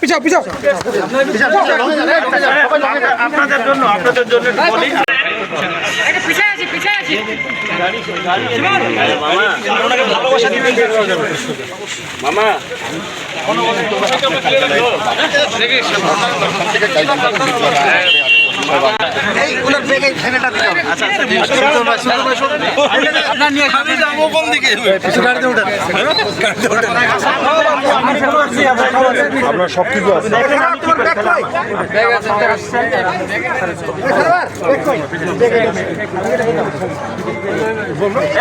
পিছাও পিছাও। আপনাদের জন্য আপনাদের জন্য বলি। পিছিয়ে আছি পিছিয়ে আছি ভালোবাসা দিবেন মামা। আপনার সব কিছু আছে।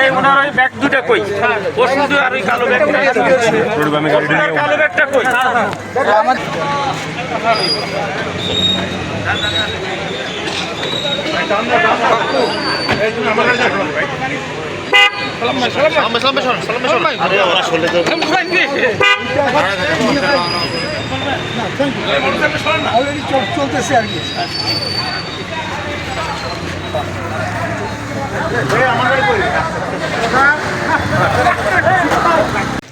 এই ওনার ওই ব্যাগ দুটা কই? ও শুধু আর ওই কালো ব্যাগটা আমি কালো ব্যাগটা কই? আরে ওরা চলে যাবে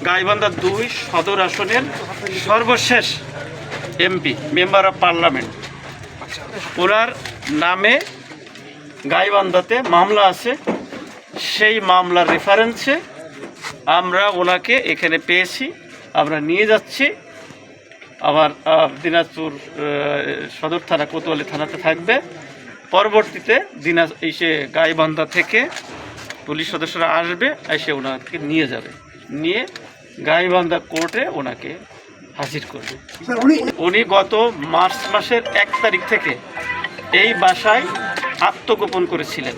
গাইবান্ধা দুই সদর আসনের সর্বশেষ এমপি মেম্বার অফ পার্লামেন্ট। ওনার নামে গাইবান্ধাতে মামলা আছে সেই মামলার রেফারেন্সে আমরা ওনাকে এখানে পেয়েছি আমরা নিয়ে যাচ্ছি। আবার দিনাজপুর সদর থানা কোতোয়ালি থানাতে থাকবে। পরবর্তীতে দিনাজ এসে গাইবান্ধা থেকে পুলিশ সদস্যরা আসবে এসে ওনাকে নিয়ে যাবে। নিয়ে গাইবান্ধা কোর্টে ওনাকে হাজির করবে। উনি গত মার্চ মাসের এক তারিখ থেকে এই বাসায় আত্মগোপন করেছিলেন।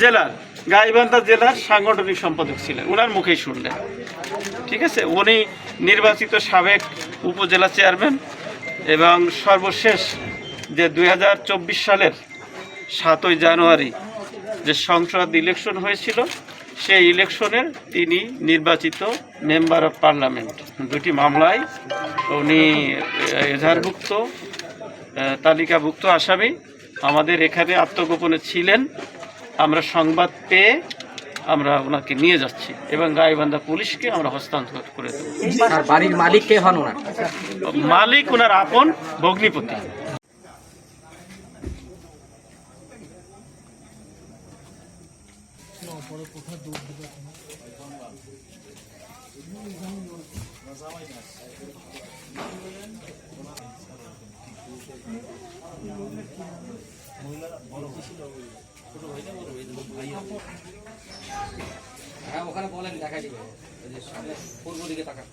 জেলার গাইবান্ধা জেলার সাংগঠনিক সম্পাদক ছিলেন। ওনার মুখেই শুনলেন। ঠিক আছে? উনি নির্বাচিত সাবেক উপজেলা চেয়ারম্যান এবং সর্বশেষ যে দু হাজার চব্বিশ সালের সাতই জানুয়ারি যে সংসদ ইলেকশন হয়েছিল, সেই ইলেকশনের তিনি নির্বাচিত মেম্বার অফ পার্লামেন্ট। দুটি মামলায় উনি এজাহারভুক্ত তালিকাভুক্ত আসামি আমাদের এখানে আত্মগোপনে ছিলেন। আমরা সংবাদ পেয়ে আমরা ওনাকে নিয়ে যাচ্ছি এবং গাইবান্ধা পুলিশকে আমরা হস্তান্তর করে দেবো। বাড়ির মালিক কে হন ওনার? মালিক ওনার আপন ভগ্নিপতি। হ্যাঁ ওখানে বলেন দেখা দিবে। পূর্ব দিকে তাকান।